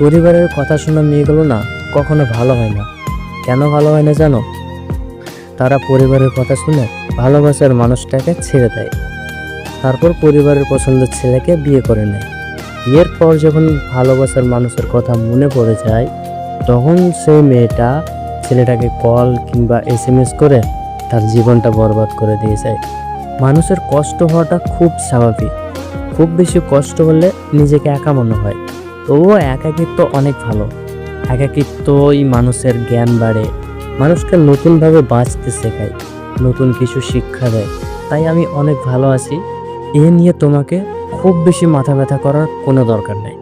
পরিবারের কথা শোনা মেয়েগুলো না কখনো ভালো হয় না। কেন ভালো হয় না জানো? তারা পরিবারের কথা শুনে ভালোবাসার মানুষটাকে ছেড়ে দেয়। তারপর পরিবারের পছন্দের ছেলেকে বিয়ে করে নেয়। বিয়ের পর যখন ভালোবাসার মানুষের কথা মনে পড়ে যায়, তখন সেই মেয়েটা ছেলেটাকে কল কিংবা এস এম এস করে তার জীবনটা বরবাদ করে দিয়ে যায়। মানুষের কষ্ট হওয়াটা খুব স্বাভাবিক। খুব বেশি কষ্ট হলে নিজেকে একা মনে হয়। তবুও একাকিত্ব অনেক ভালো। একাকিত্বই মানুষের জ্ঞান বাড়ে। মানুষকে নতুনভাবে বাঁচতে শেখায়, নতুন কিছু শিক্ষা দেয়। তাই আমি অনেক ভালো আছি। এ নিয়ে তোমাকে খুব বেশি মাথা ব্যথা করার কোনো দরকার নেই।